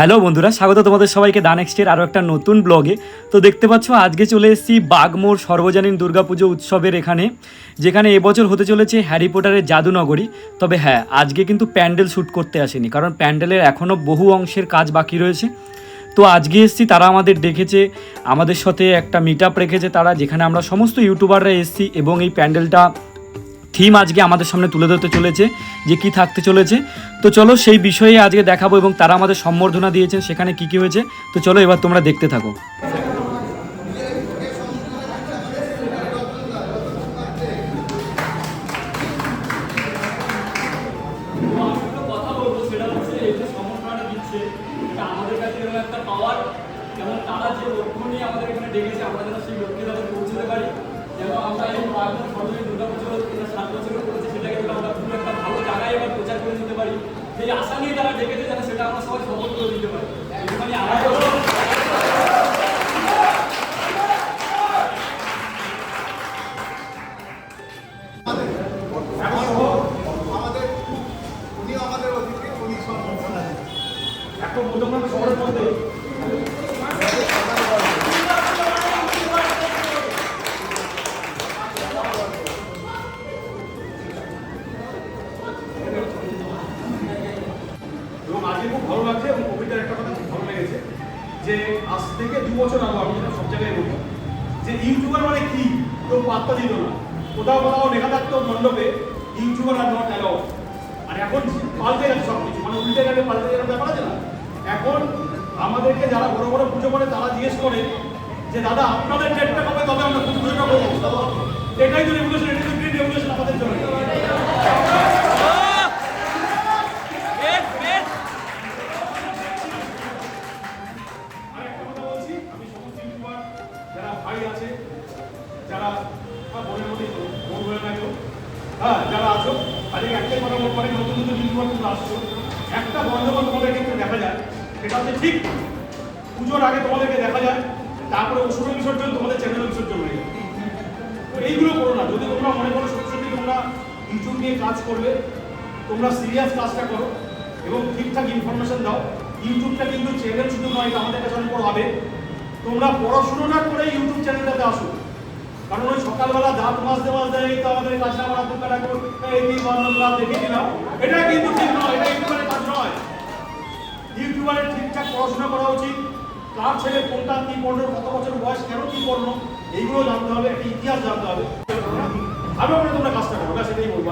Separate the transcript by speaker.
Speaker 1: Hello বন্ধুরা, স্বাগত তোমাদের সবাইকে দা নেক্সটের আরও একটা নতুন ব্লগে। তো দেখতে পাচ্ছ, আজকে চলে এসেছি বাগমোড় সর্বজনীন দুর্গাপুজো উৎসবের এখানে, যেখানে এবছর হতে চলেছে হ্যারি পটারের জাদুনগরী। তবে হ্যাঁ আজকে কিন্তু প্যান্ডেল শ্যুট করতে আসেনি, কারণ প্যান্ডেলের এখনও বহু অংশের কাজ বাকি রয়েছে। তো আজকে এসেছি, তারা আমাদের দেখেছে, আমাদের সাথে একটা মিট আপ রেখেছে তারা, যেখানে আমরা সমস্ত ইউটিউবাররা এসেছি এবং এই প্যান্ডেলটা থিম আজকে আমাদের সামনে তুলে ধরতে চলেছে, যে কি থাকতে চলেছে। তো চলো সেই বিষয়ে আজকে দেখাবো এবং তারা আমাদের সম্বর্ধনা দিয়েছেন, সেখানে কি কি হয়েছে। তো চলো এবার তোমরা দেখতে থাকো। আমাদের কাছে এরকম একটা পাওয়ার যেমন তারা যে লক্ষ্য নিয়ে আমাদের এখানে ডেকেছে, আমরা যেন সেই লক্ষ্যে তাদের পৌঁছতে পারি যেন আমরা এই পার্বণ সরস্বতী দুর্গা পুজো এটা সাত বছর করেছি সেটাকে যেন আমরা পুরো একটা ভালো জায়গায় এবার প্রচার করে দিতে পারি আশা নিয়ে তারা ডেকেছে যেন সেটা আমরা সবাই সফল করে দিতে পারি। একটুখানি আমাদের এখন প্রথম শহরের মধ্যে
Speaker 2: আজ থেকে দু বছর আগে আমি যেটা সব জায়গায় বলি। যে ইউটিউবার মানে কি? কেউ পাত্তা দিত না। কোথাও কোথাও লেখা থাকতো মণ্ডপে ইউটিউবার আর নট অ্যালাউ আর এখন পাল্টে গেছে সব কিছু মানে উল্টে গেলে পাল্টে গেলে ব্যাপার আছে না? এখন আমাদেরকে যারা বড় বড় পুজো করে, তারা জিজ্ঞেস করে যে, দাদা, আপনাদের ডেটটা কবে? তবে আমরা পুজো পুজোটা করব। এটাই তো রেগুলেশন এটাই যারা ভাই আছে, যারা বোনের মধ্যে বোন হয়ে গেছো হ্যাঁ যারা আছো আজকে একটাই কথা বলব অনেক নতুন নতুন তোমরা আসছো। একটা বন্ধন তোমাদের ক্ষেত্রে দেখা যায়, সেটা হচ্ছে ঠিক পুজোর আগে তোমাদেরকে দেখা যায়, তারপরে অসুর বিসর্জন তোমাদের চ্যানেল বিসর্জন হয়ে যায়। তো এইগুলো করো না, যদি তোমরা মনে করো সত্যি সত্যি তোমরা ইউটিউব নিয়ে কাজ করবে, তোমরা সিরিয়াস কাজটা করো এবং ঠিকঠাক ইনফরমেশন দাও, ইউটিউবটা কিন্তু চ্যানেল শুধু নয়, এটা আমাদের কাছে অনেক বড় হবে তোমরা পড়াশোনাটা করে ইউটিউব চ্যানেলটাতে আসো। কারণ ওই সকালবেলা দাঁত মাজতে মাজতে এই তো আমাদের কাছে আমরা দুটো ঠাকুর এই বান্ধবরা দেখে দিলাম এটা কিন্তু ঠিক নয়, এটা ইউটিউবের কাজ নয়। ইউটিউবারের ঠিকঠাক পড়াশোনা করা উচিত। কার ছেলে কোনটা, কি পড়ল, কত বছর বয়স, কেন কি পড়ল, এইগুলো জানতে হবে, একটা ইতিহাস জানতে হবে। ভালো করে তোমরা কাজটা করো, ব্যাস, এটাই বলব।